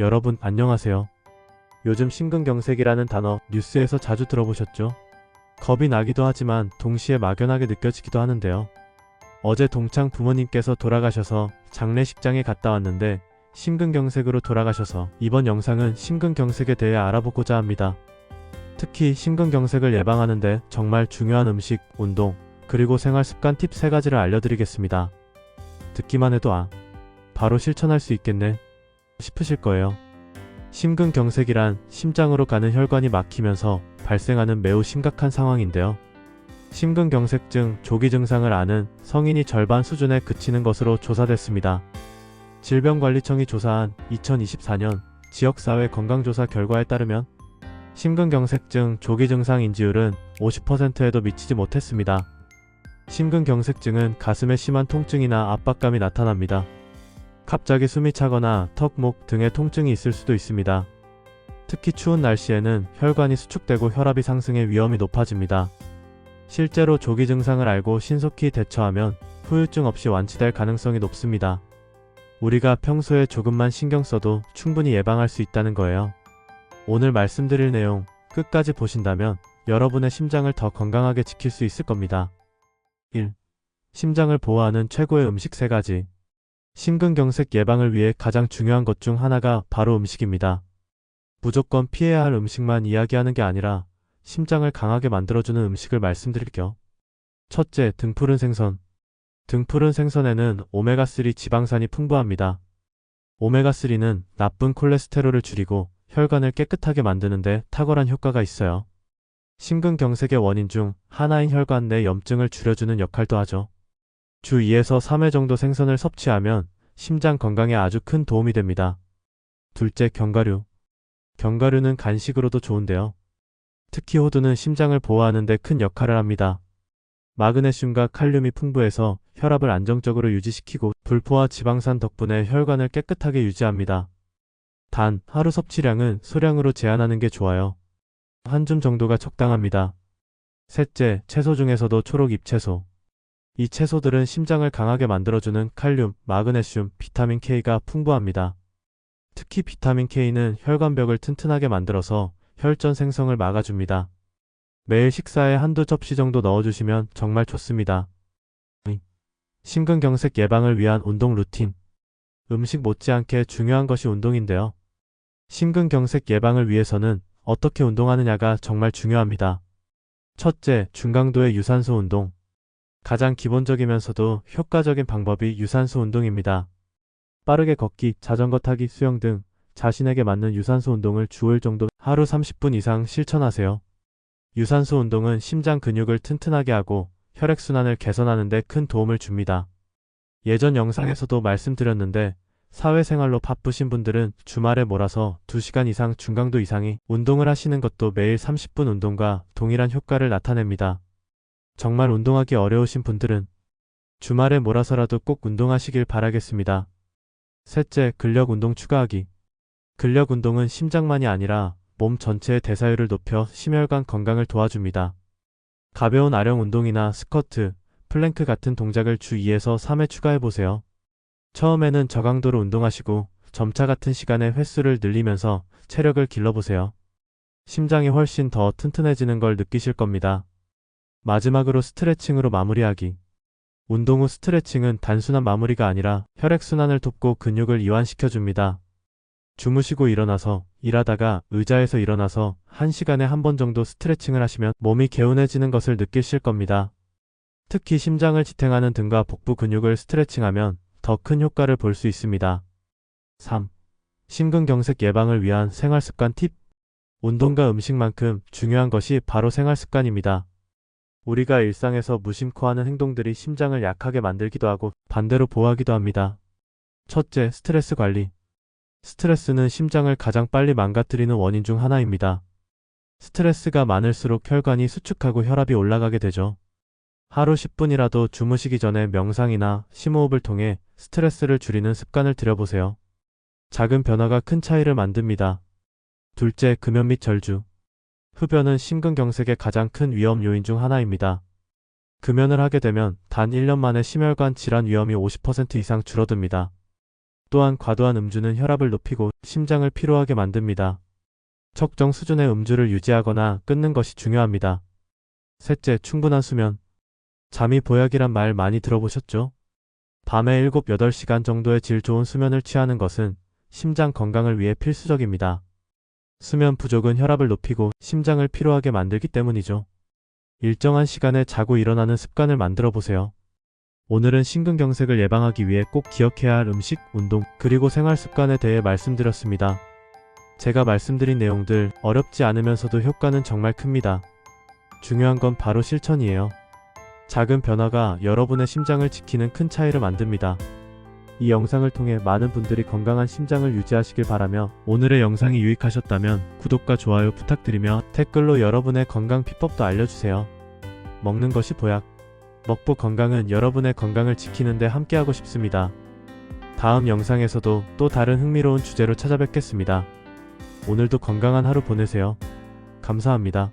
여러분 안녕하세요. 요즘 심근경색이라는 단어 뉴스에서 자주 들어보셨죠? 겁이 나기도 하지만 동시에 막연하게 느껴지기도 하는데요. 어제 동창 부모님께서 돌아가셔서 장례식장에 갔다 왔는데 심근경색으로 돌아가셔서 이번 영상은 심근경색에 대해 알아보고자 합니다. 특히 심근경색을 예방하는데 정말 중요한 음식, 운동, 그리고 생활 습관 팁 3가지를 알려드리겠습니다. 듣기만 해도 아, 바로 실천할 수 있겠네 싶으실 거예요. 심근경색이란 심장으로 가는 혈관이 막히면서 발생하는 매우 심각한 상황인데요. 심근경색증 조기 증상을 아는 성인이 절반 수준에 그치는 것으로 조사됐습니다. 질병관리청이 조사한 2024년 지역사회 건강조사 결과에 따르면 심근경색증 조기 증상 인지율은 50%에도 미치지 못했습니다. 심근경색증은 가슴에 심한 통증이나 압박감이 나타납니다. 갑자기 숨이 차거나 턱, 목 등의 통증이 있을 수도 있습니다. 특히 추운 날씨에는 혈관이 수축되고 혈압이 상승해 위험이 높아집니다. 실제로 조기 증상을 알고 신속히 대처하면 후유증 없이 완치될 가능성이 높습니다. 우리가 평소에 조금만 신경 써도 충분히 예방할 수 있다는 거예요. 오늘 말씀드릴 내용 끝까지 보신다면 여러분의 심장을 더 건강하게 지킬 수 있을 겁니다. 1. 심장을 보호하는 최고의 음식 3가지. 심근경색 예방을 위해 가장 중요한 것 중 하나가 바로 음식입니다. 무조건 피해야 할 음식만 이야기하는 게 아니라 심장을 강하게 만들어주는 음식을 말씀드릴게요. 첫째, 등푸른 생선. 등푸른 생선에는 오메가3 지방산이 풍부합니다. 오메가3는 나쁜 콜레스테롤을 줄이고 혈관을 깨끗하게 만드는데 탁월한 효과가 있어요. 심근경색의 원인 중 하나인 혈관 내 염증을 줄여주는 역할도 하죠. 주 2에서 3회 정도 생선을 섭취하면 심장 건강에 아주 큰 도움이 됩니다. 둘째, 견과류. 견과류는 간식으로도 좋은데요. 특히 호두는 심장을 보호하는 데 큰 역할을 합니다. 마그네슘과 칼륨이 풍부해서 혈압을 안정적으로 유지시키고 불포화 지방산 덕분에 혈관을 깨끗하게 유지합니다. 단, 하루 섭취량은 소량으로 제한하는 게 좋아요. 한 줌 정도가 적당합니다. 셋째, 채소 중에서도 초록 잎채소. 이 채소들은 심장을 강하게 만들어주는 칼륨, 마그네슘, 비타민 K가 풍부합니다. 특히 비타민 K는 혈관벽을 튼튼하게 만들어서 혈전 생성을 막아줍니다. 매일 식사에 한두 접시 정도 넣어주시면 정말 좋습니다. 심근경색 예방을 위한 운동 루틴. 음식 못지않게 중요한 것이 운동인데요. 심근경색 예방을 위해서는 어떻게 운동하느냐가 정말 중요합니다. 첫째, 중강도의 유산소 운동. 가장 기본적이면서도 효과적인 방법이 유산소 운동입니다. 빠르게 걷기, 자전거 타기, 수영 등 자신에게 맞는 유산소 운동을 주 5일 정도 하루 30분 이상 실천하세요. 유산소 운동은 심장 근육을 튼튼하게 하고 혈액순환을 개선하는 데 큰 도움을 줍니다. 예전 영상에서도 말씀드렸는데 사회생활로 바쁘신 분들은 주말에 몰아서 2시간 이상 중강도 이상의 운동을 하시는 것도 매일 30분 운동과 동일한 효과를 나타냅니다. 정말 운동하기 어려우신 분들은 주말에 몰아서라도 꼭 운동하시길 바라겠습니다. 셋째, 근력 운동 추가하기. 근력 운동은 심장만이 아니라 몸 전체의 대사율을 높여 심혈관 건강을 도와줍니다. 가벼운 아령 운동이나 스쿼트, 플랭크 같은 동작을 주 2에서 3회 추가해보세요. 처음에는 저강도로 운동하시고 점차 같은 시간에 횟수를 늘리면서 체력을 길러보세요. 심장이 훨씬 더 튼튼해지는 걸 느끼실 겁니다. 마지막으로 스트레칭으로 마무리하기. 운동 후 스트레칭은 단순한 마무리가 아니라 혈액순환을 돕고 근육을 이완시켜줍니다. 주무시고 일어나서 일하다가 의자에서 일어나서 1시간에 한 번 정도 스트레칭을 하시면 몸이 개운해지는 것을 느끼실 겁니다. 특히 심장을 지탱하는 등과 복부 근육을 스트레칭하면 더 큰 효과를 볼 수 있습니다. 3. 심근경색 예방을 위한 생활습관 팁. 운동과 음식만큼 중요한 것이 바로 생활습관입니다. 우리가 일상에서 무심코 하는 행동들이 심장을 약하게 만들기도 하고 반대로 보호하기도 합니다. 첫째, 스트레스 관리. 스트레스는 심장을 가장 빨리 망가뜨리는 원인 중 하나입니다. 스트레스가 많을수록 혈관이 수축하고 혈압이 올라가게 되죠. 하루 10분이라도 주무시기 전에 명상이나 심호흡을 통해 스트레스를 줄이는 습관을 들여보세요. 작은 변화가 큰 차이를 만듭니다. 둘째, 금연 및 절주. 흡연은 심근경색의 가장 큰 위험 요인 중 하나입니다. 금연을 하게 되면 단 1년 만에 심혈관 질환 위험이 50% 이상 줄어듭니다. 또한 과도한 음주는 혈압을 높이고 심장을 피로하게 만듭니다. 적정 수준의 음주를 유지하거나 끊는 것이 중요합니다. 셋째, 충분한 수면. 잠이 보약이란 말 많이 들어보셨죠? 밤에 7, 8시간 정도의 질 좋은 수면을 취하는 것은 심장 건강을 위해 필수적입니다. 수면 부족은 혈압을 높이고 심장을 피로하게 만들기 때문이죠. 일정한 시간에 자고 일어나는 습관을 만들어 보세요. 오늘은 심근경색을 예방하기 위해 꼭 기억해야 할 음식, 운동, 그리고 생활 습관에 대해 말씀드렸습니다. 제가 말씀드린 내용들 어렵지 않으면서도 효과는 정말 큽니다. 중요한 건 바로 실천이에요. 작은 변화가 여러분의 심장을 지키는 큰 차이를 만듭니다. 이 영상을 통해 많은 분들이 건강한 심장을 유지하시길 바라며 오늘의 영상이 유익하셨다면 구독과 좋아요 부탁드리며 댓글로 여러분의 건강 비법도 알려주세요. 먹는 것이 보약. 먹보 건강은 여러분의 건강을 지키는데 함께하고 싶습니다. 다음 영상에서도 또 다른 흥미로운 주제로 찾아뵙겠습니다. 오늘도 건강한 하루 보내세요. 감사합니다.